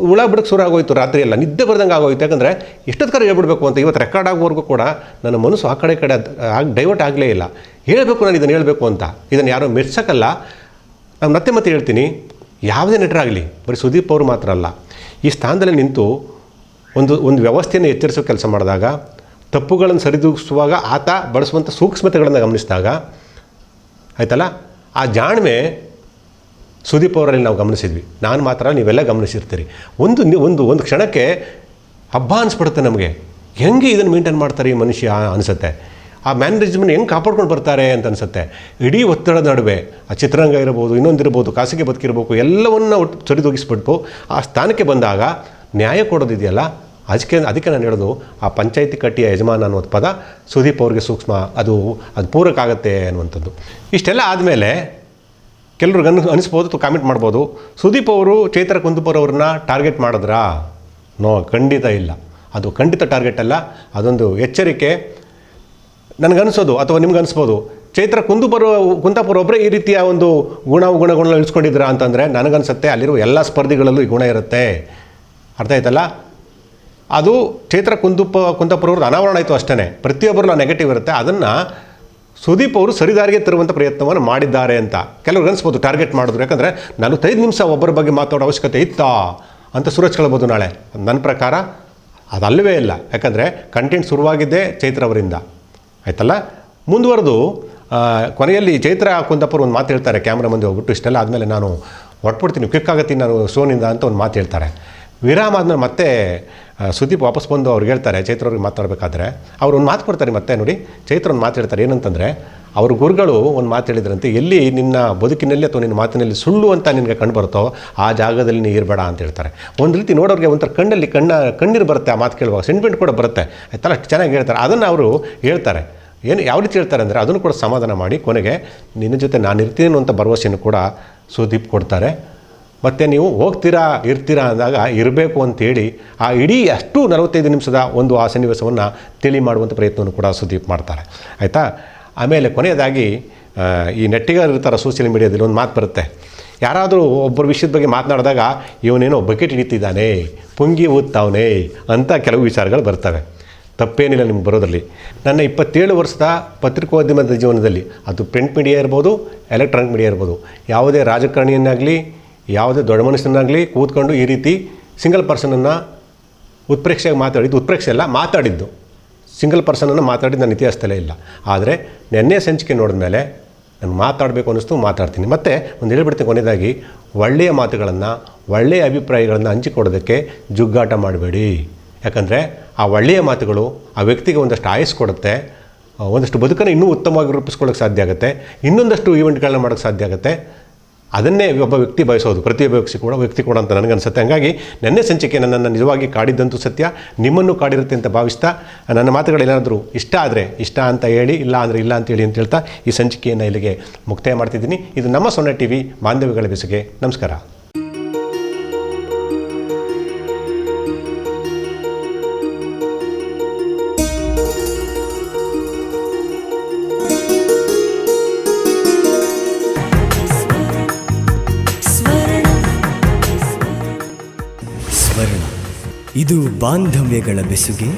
ಹುಳ ಬಿಡಕ್ಕೆ ಶುರು ಆಗೋಯ್ತು ರಾತ್ರಿ ಎಲ್ಲ, ನಿದ್ದೆ ಬರ್ದಂಗೆ ಆಗೋಯ್ತು. ಯಾಕಂದರೆ ಎಷ್ಟೊತ್ತರ ಹೇಳ್ಬಿಡ್ಬೇಕು ಅಂತ ಇವತ್ತು ರೆಕಾರ್ಡ್ ಆಗೋವರೆಗೂ ಕೂಡ ನನ್ನ ಮನಸ್ಸು ಆ ಕಡೆ ಕಡೆ ಆಗಿ ಡೈವರ್ಟ್ ಆಗಲೇ ಇಲ್ಲ. ಹೇಳಬೇಕು ನಾನು ಇದನ್ನು ಹೇಳಬೇಕು ಅಂತ. ಇದನ್ನು ಯಾರೂ ಮೆಚ್ಚಕ್ಕಲ್ಲ ನಾನು ಮತ್ತೆ ಮತ್ತೆ ಹೇಳ್ತೀನಿ. ಯಾವುದೇ ನಟರಾಗಲಿ ಬರೀ ಸುದೀಪ್ ಅವರು ಮಾತ್ರ ಅಲ್ಲ. ಈ ಸ್ಥಾನದಲ್ಲಿ ನಿಂತು ಒಂದು ಒಂದು ವ್ಯವಸ್ಥೆಯನ್ನು ಎಚ್ಚರಿಸೋ ಕೆಲಸ ಮಾಡಿದಾಗ, ತಪ್ಪುಗಳನ್ನು ಸರಿದೂಗಿಸುವಾಗ ಆತ ಬಳಸುವಂಥ ಸೂಕ್ಷ್ಮತೆಗಳನ್ನು ಗಮನಿಸಿದಾಗ ಆಯ್ತಲ್ಲ? ಆ ಜಾಣ್ಮೆ ಸುದೀಪ್ ಅವರಲ್ಲಿ ನಾವು ಗಮನಿಸಿದ್ವಿ. ನಾನು ಮಾತ್ರ ನೀವೆಲ್ಲ ಗಮನಿಸಿರ್ತೀರಿ. ಒಂದು ಒಂದು ಒಂದು ಕ್ಷಣಕ್ಕೆ ಹಬ್ಬ ಅನಿಸ್ಬಿಡುತ್ತೆ ನಮಗೆ. ಹೆಂಗೆ ಇದನ್ನು ಮೇಂಟೈನ್ ಮಾಡ್ತಾರೆ ಈ ಮನುಷ್ಯ ಅನಿಸುತ್ತೆ. ಆ ಮ್ಯಾನೇಜ್ಮೆಂಟ್ ಹೆಂಗೆ ಕಾಪಾಡ್ಕೊಂಡು ಬರ್ತಾರೆ ಅಂತ ಅನಿಸುತ್ತೆ. ಇಡೀ ಒತ್ತಡದ ನಡುವೆ, ಆ ಚಿತ್ರರಂಗ ಇರ್ಬೋದು ಇನ್ನೊಂದಿರ್ಬೋದು ಖಾಸಗಿ ಬದುಕಿರ್ಬೇಕು, ಎಲ್ಲವನ್ನು ಒಟ್ಟು ಸರಿದೂಗಿಸ್ಬಿಟ್ಟು ಆ ಸ್ಥಾನಕ್ಕೆ ಬಂದಾಗ ನ್ಯಾಯ ಕೊಡೋದಿದೆಯಲ್ಲ? ಅದಕ್ಕೆ ಅದಕ್ಕೆ ನಾನು ಹೇಳೋದು, ಆ ಪಂಚಾಯಿತಿ ಕಟ್ಟಿಯ ಯಜಮಾನ ಅನ್ನೋದು ಪದ ಸುದೀಪ್ ಅವ್ರಿಗೆ ಸೂಕ್ಷ್ಮ, ಅದು ಅದು ಪೂರಕ ಆಗುತ್ತೆ ಅನ್ನುವಂಥದ್ದು. ಇಷ್ಟೆಲ್ಲ ಆದಮೇಲೆ ಕೆಲವ್ರಿಗೆ ಅನ್, ಅನಿಸ್ಬೋದು ಕಾಮೆಂಟ್ ಮಾಡ್ಬೋದು, ಸುದೀಪ್ ಅವರು ಚೈತ್ರ ಕುಂದುಪುರ ಅವ್ರನ್ನ ಟಾರ್ಗೆಟ್ ಮಾಡಿದ್ರಾ? ನೋ, ಖಂಡಿತ ಇಲ್ಲ. ಅದು ಖಂಡಿತ ಟಾರ್ಗೆಟ್ ಅಲ್ಲ. ಅದೊಂದು ಎಚ್ಚರಿಕೆ. ನನಗನ್ಸೋದು ಅಥವಾ ನಿಮ್ಗೆ ಅನಿಸ್ಬೋದು ಚೈತ್ರ ಕುಂದುಪುರ, ಕುಂದಾಪುರ ಒಬ್ಬರೇ ಈ ರೀತಿಯ ಒಂದು ಗುಣ ಗುಣಗಳನ್ನ ಇಳಿಸ್ಕೊಂಡಿದ್ದೀರಾ ಅಂತಂದರೆ ನನಗನ್ಸುತ್ತೆ ಅಲ್ಲಿರುವ ಎಲ್ಲ ಸ್ಪರ್ಧಿಗಳಲ್ಲೂ ಈ ಗುಣ ಇರುತ್ತೆ. ಅರ್ಥ ಆಯ್ತಲ್ಲ? ಅದು ಚೈತ್ರ ಕುಂದುಪ್ಪ ಕುಂದಪ್ಪರವ್ರದ್ದು ಅನಾವರಣ ಆಯಿತು ಅಷ್ಟೇ ಪ್ರತಿಯೊಬ್ಬರಲ್ಲೂ ನೆಗೆಟಿವ್ ಇರುತ್ತೆ. ಅದನ್ನು ಸುದೀಪ್ ಅವರು ಸರಿದಾರಿಗೆ ತರುವಂಥ ಪ್ರಯತ್ನವನ್ನು ಮಾಡಿದ್ದಾರೆ ಅಂತ. ಕೆಲವರು ಅನಿಸ್ಬೋದು ಟಾರ್ಗೆಟ್ ಮಾಡಿದ್ರು. ಯಾಕಂದರೆ ನಲವತ್ತೈದು ನಿಮಿಷ ಒಬ್ಬರ ಬಗ್ಗೆ ಮಾತಾಡೋ ಅವಶ್ಯಕತೆ ಇತ್ತಾ? ಅಂತ ಸೂರಜ್ ಕೇಳ್ಬೋದು ನಾಳೆ. ನನ್ನ ಪ್ರಕಾರ ಅದಲ್ಲವೇ ಇಲ್ಲ. ಯಾಕಂದರೆ ಕಂಟೆಂಟ್ ಶುರುವಾಗಿದ್ದೇ ಚೈತ್ರ ಅವರಿಂದ. ಆಯ್ತಲ್ಲ? ಮುಂದುವರೆದು ಕೊನೆಯಲ್ಲಿ ಚೈತ್ರ ಕುಂದಪ್ಪರು ಒಂದು ಮಾತು ಹೇಳ್ತಾರೆ. ಕ್ಯಾಮ್ರಾ ಮುಂದೆ ಹೋಗ್ಬಿಟ್ಟು ಇಷ್ಟೆಲ್ಲ ಆದಮೇಲೆ ನಾನು ಹೊಟ್ಬಿಡ್ತೀನಿ ಕ್ವಿಕ್ ಆಗತ್ತೀನಿ ನಾನು ಸೋನಿಂದ ಅಂತ ಒಂದು ಮಾತು ಹೇಳ್ತಾರೆ. ವಿರಾಮ ಆದಮೇಲೆ ಮತ್ತೆ ಸುದೀಪ್ ವಾಪಸ್ ಬಂದು ಅವ್ರಿಗೆ ಹೇಳ್ತಾರೆ, ಚೈತ್ರ ಅವ್ರಿಗೆ ಮಾತಾಡಬೇಕಾದ್ರೆ. ಅವ್ರು ಒಂದು ಮಾತು ಕೊಡ್ತಾರೆ ಮತ್ತೆ, ನೋಡಿ, ಚೈತ್ರ ಒಂದು ಮಾತು ಹೇಳ್ತಾರೆ. ಏನಂತಂದರೆ, ಅವ್ರ ಗುರುಗಳು ಒಂದು ಮಾತು ಹೇಳಿದ್ರಂತೆ, ಎಲ್ಲಿ ನಿನ್ನ ಬದುಕಿನಲ್ಲಿ ಅಥವಾ ನಿನ್ನ ಮಾತಿನಲ್ಲಿ ಸುಳ್ಳು ಅಂತ ನಿನಗೆ ಕಂಡು ಬರುತ್ತೋ, ಆ ಜಾಗದಲ್ಲಿ ನೀ ಇರಬೇಡ ಅಂತ ಹೇಳ್ತಾರೆ. ಒಂದು ರೀತಿ ನೋಡೋರಿಗೆ ಒಂಥರ ಕಣ್ಣಲ್ಲಿ ಕಣ್ಣ, ಕಣ್ಣೀರು ಬರುತ್ತೆ ಆ ಮಾತು ಕೇಳುವಾಗ ಸೆಂಟಿಮೆಂಟ್ ಕೂಡ ಬರುತ್ತೆ. ಆಯ್ತಲ್ಲ ಅಷ್ಟು ಚೆನ್ನಾಗಿ ಹೇಳ್ತಾರೆ. ಅದನ್ನು ಅವರು ಹೇಳ್ತಾರೆ. ಏನು, ಯಾವ ರೀತಿ ಹೇಳ್ತಾರೆ ಅಂದರೆ, ಅದನ್ನು ಕೂಡ ಸಮಾಧಾನ ಮಾಡಿ, ಕೊನೆಗೆ, ನಿನ್ನ ಜೊತೆ ನಾನು ಇರ್ತೀನಿ ಅಂತ ಭರವಸೆಯನ್ನು ಕೂಡ ಸುದೀಪ್ ಕೊಡ್ತಾರೆ. ಮತ್ತು ನೀವು ಹೋಗ್ತೀರಾ, ಇರ್ತೀರಾ ಅಂದಾಗ ಇರಬೇಕು ಅಂತೇಳಿ ಆ ಇಡೀ ಅಷ್ಟು ನಲವತ್ತೈದು ನಿಮಿಷದ ಒಂದು ಆ ಸನ್ನಿವೇಶವನ್ನು ತಿಳಿ ಮಾಡುವಂಥ ಪ್ರಯತ್ನವನ್ನು ಕೂಡ ಸುದೀಪ್ ಮಾಡ್ತಾರೆ. ಆಯಿತಾ? ಆಮೇಲೆ ಕೊನೆಯದಾಗಿ ಈ ನೆಟ್ಟಿಗರು ಇರ್ತಾರೆ ಸೋಷಿಯಲ್ ಮೀಡಿಯಾದಲ್ಲಿ ಒಂದು ಮಾತು ಬರುತ್ತೆ. ಯಾರಾದರೂ ಒಬ್ಬರ ವಿಷಯದ ಬಗ್ಗೆ ಮಾತನಾಡಿದಾಗ, ಇವನೇನೋ ಬಕೆಟ್ ಹಿಡಿತಿದ್ದಾನೆ, ಪುಂಗಿ ಊದ್ತಾವನೆ ಅಂತ ಕೆಲವು ವಿಚಾರಗಳು ಬರ್ತವೆ. ತಪ್ಪೇನಿಲ್ಲ ನಿಮ್ಗೆ ಬರೋದರಲ್ಲಿ. ನನ್ನ ಇಪ್ಪತ್ತೇಳು ವರ್ಷದ ಪತ್ರಿಕೋದ್ಯಮದ ಜೀವನದಲ್ಲಿ ಅದು ಪ್ರಿಂಟ್ ಮೀಡಿಯಾ ಇರ್ಬೋದು, ಎಲೆಕ್ಟ್ರಾನಿಕ್ ಮೀಡಿಯಾ ಇರ್ಬೋದು. ಯಾವುದೇ ರಾಜಕಾರಣಿಯನ್ನಾಗಲಿ ಯಾವುದೇ ದೊಡ್ಡ ಮನುಷ್ಯನಾಗಲಿ ಕೂತ್ಕೊಂಡು ಈ ರೀತಿ ಸಿಂಗಲ್ ಪರ್ಸನನ್ನು ಉತ್ಪ್ರೇಕ್ಷೆಯಾಗಿ ಮಾತಾಡಿದ್ದು ಉತ್ಪ್ರೇಕ್ಷೆ ಅಲ್ಲ, ಮಾತಾಡಿದ್ದು. ಸಿಂಗಲ್ ಪರ್ಸನನ್ನು ಮಾತಾಡಿದ್ದು ನನ್ನ ಇತಿಹಾಸದಲ್ಲೇ ಇಲ್ಲ. ಆದರೆ ನೆನ್ನೆ ಸಂಚಿಕೆ ನೋಡಿದ ಮೇಲೆ ನಾನು ಮಾತಾಡಬೇಕು ಅನ್ನಿಸ್ತು, ಮಾತಾಡ್ತೀನಿ. ಮತ್ತು ಒಂದು ಹೇಳ್ಬಿಡ್ತೀನಿ ಕೊನೆಯದಾಗಿ, ಒಳ್ಳೆಯ ಮಾತುಗಳನ್ನು, ಒಳ್ಳೆಯ ಅಭಿಪ್ರಾಯಗಳನ್ನು ಹಂಚಿಕೊಡೋದಕ್ಕೆ ಜುಗ್ಗಾಟ ಮಾಡಬೇಡಿ. ಯಾಕಂದರೆ ಆ ಒಳ್ಳೆಯ ಮಾತುಗಳು ಆ ವ್ಯಕ್ತಿಗೆ ಒಂದಷ್ಟು ಆಯಸ್ಸು ಕೊಡುತ್ತೆ, ಒಂದಷ್ಟು ಬದುಕನ್ನು ಇನ್ನೂ ಉತ್ತಮವಾಗಿ ರೂಪಿಸ್ಕೊಳ್ಳೋಕ್ಕೆ ಸಾಧ್ಯ ಆಗುತ್ತೆ, ಇನ್ನೊಂದಷ್ಟು ಈವೆಂಟ್ಗಳನ್ನ ಮಾಡೋಕ್ಕೆ ಸಾಧ್ಯ ಆಗುತ್ತೆ. ಅದನ್ನೇ ಒಬ್ಬ ವ್ಯಕ್ತಿ ಬಯಸೋದು ಪ್ರತಿಯೊಬ್ಬ ವ್ಯಕ್ತಿ ಕೂಡ ವ್ಯಕ್ತಿ ಕೂಡ ಅಂತ ನನಗನ್ಸುತ್ತೆ ಹಂಗಾಗಿ ನೆನ್ನೆ ಸಂಚಿಕೆ ನನ್ನನ್ನು ನಿಜವಾಗಿ ಕಾಡಿದ್ದಂತೂ ಸತ್ಯ, ನಿಮ್ಮನ್ನು ಕಾಡಿರುತ್ತೆ ಅಂತ ಭಾವಿಸ್ತಾ, ನನ್ನ ಮಾತುಗಳೇನಾದರೂ ಇಷ್ಟ ಆದರೆ, ಇಷ್ಟ ಅಂತ ಹೇಳಿ, ಇಲ್ಲ ಅಂದರೆ ಇಲ್ಲ ಅಂತ ಹೇಳಿ ಅಂತ ಹೇಳ್ತಾ ಈ ಸಂಚಿಕೆಯನ್ನು ಇಲ್ಲಿಗೆ ಮುಕ್ತಾಯ ಮಾಡ್ತಿದ್ದೀನಿ. ಇದು ನಮ್ಮ ಸೊನ್ನೆ ಟಿ ವಿ ಬಾಂಧವ್ಯಗಳ ಬೆಸುಗೆ. ನಮಸ್ಕಾರ. ಬಾಂಧವ್ಯಗಳ ಬೆಸುಗೆ